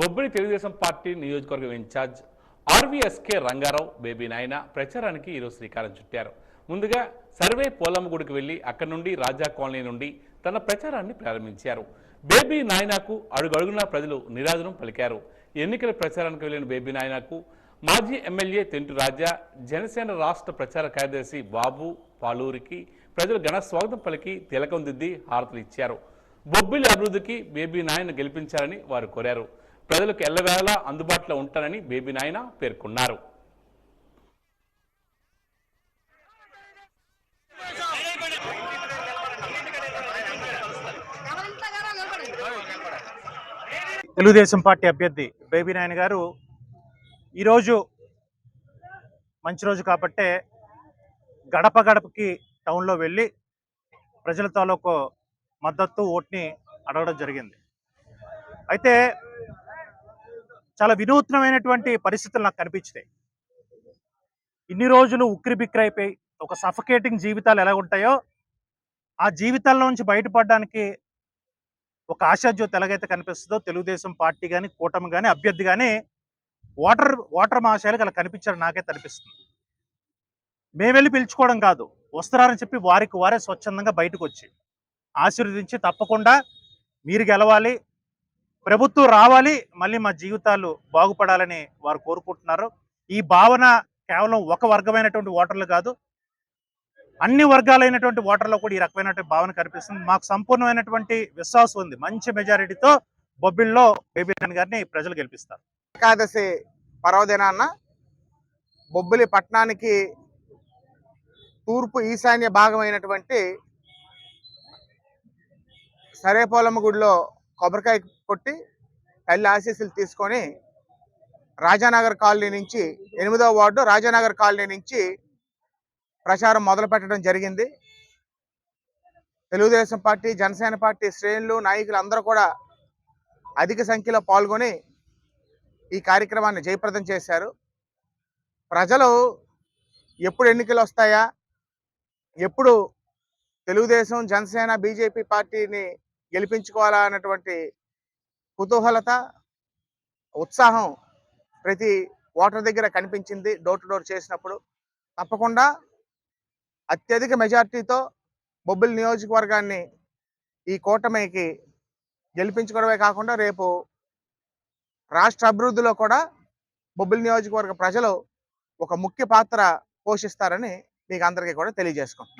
Bobbili Telugu Desam party నియోజకవర్గం incharge R V S K Rangarao Baby Nayana ప్రచారానికి ఈరోజు శ్రీకారం చుట్టారు. ముందుగా సర్వే పోలమ్మ గుడికి వెళ్ళి అక్కడి నుండి రాజా కాలనీ నుండి తన ప్రచారాన్ని ప్రారంభించారు. బేబీ నాయనకు అడుగడుగునా ప్రజలు నిరాదనం పలికారు. ఎన్నికల ప్రచారానికి వెళ్ళిన బేబీ నాయనకు మాజీ ఎమ్మెల్యే తెంటు రాజా జనసేన రాష్ట్ర ప్రచార కార్యదర్శి బాబు పాలూరికి ప్రజలు ఘన స్వాగతం పలికి తిలకం దిద్ది హారతలు ఇచ్చారు. బొబ్బిలి అభివృద్ధికి బేబీ నాయన గెలిపించాలని వారు కోరారు. ప్రజలకు ఎల్లవేళలా అందుబాటులో ఉంటానని బేబీ నాయన పేర్కొన్నారు. తెలుగుదేశం పార్టీ అభ్యర్థి బేబీ నాయన గారు ఈరోజు మంచి రోజు కాబట్టే గడప గడపకి టౌన్లో వెళ్ళి ప్రజల తాలూకు మద్దతు ఓట్ని అడగడం జరిగింది. అయితే చాలా వినూత్నమైనటువంటి పరిస్థితులు నాకు కనిపించినాయి. ఇన్ని రోజులు ఉక్కిరి అయిపోయి ఒక సఫకేటింగ్ జీవితాలు ఎలా ఉంటాయో ఆ జీవితాల్లో నుంచి బయటపడడానికి ఒక ఆశాజ్యోతి ఎలాగైతే కనిపిస్తుందో తెలుగుదేశం పార్టీ కానీ కూటమి కానీ అభ్యర్థి కానీ ఓటర్ ఓటర్ మహాశయాలకు అలా కనిపించారు నాకైతే అనిపిస్తుంది. మేము వెళ్ళి పిలుచుకోవడం కాదు వస్తున్నారని చెప్పి వారికి వారే స్వచ్ఛందంగా బయటకు వచ్చి ఆశీర్వదించి తప్పకుండా మీరు గెలవాలి ప్రభుత్వం రావాలి మళ్ళీ మా జీవితాలు బాగుపడాలని వారు కోరుకుంటున్నారు. ఈ భావన కేవలం ఒక వర్గమైనటువంటి ఓటర్లు కాదు అన్ని వర్గాలైనటువంటి ఓటర్లో కూడా ఈ రకమైనటువంటి భావన కనిపిస్తుంది. మాకు సంపూర్ణమైనటువంటి విశ్వాసం ఉంది. మంచి మెజారిటీతో బొబ్బిల్లో బేబీ నాని గారిని ప్రజలు గెలిపిస్తారు. ఏకాదశి పర్వదినాన్న బొబ్బిలి పట్టణానికి తూర్పు ఈశాన్య భాగమైనటువంటి సరేపోలమ్మ గుడిలో కొబ్బరికాయ కొట్టి తల్లి ఆశీస్సులు తీసుకొని రాజానగర్ కాలనీ నుంచి ఎనిమిదవ వార్డు రాజానగర్ కాలనీ నుంచి ప్రచారం మొదలు పెట్టడం జరిగింది. తెలుగుదేశం పార్టీ జనసేన పార్టీ శ్రేణులు నాయకులు అందరూ కూడా అధిక సంఖ్యలో పాల్గొని ఈ కార్యక్రమాన్ని జయప్రదం చేశారు. ప్రజలు ఎప్పుడు ఎన్నికలు వస్తాయా? ఎప్పుడు తెలుగుదేశం జనసేన బీజేపీ పార్టీని గెలిపించుకోవాలా అన్నటువంటి కుతూహలత ఉత్సాహం ప్రతి ఓటర్ దగ్గర కనిపించింది డోర్ టు డోర్ చేసినప్పుడు. తప్పకుండా అత్యధిక మెజార్టీతో బొబ్బిలి నియోజకవర్గాన్ని ఈ కూటమికి గెలిపించుకోవడమే కాకుండా రేపు రాష్ట్ర అభివృద్ధిలో కూడా బొబ్బిలి నియోజకవర్గ ప్రజలు ఒక ముఖ్య పాత్ర పోషిస్తారని మీకు అందరికీ కూడా తెలియజేసుకుంటాం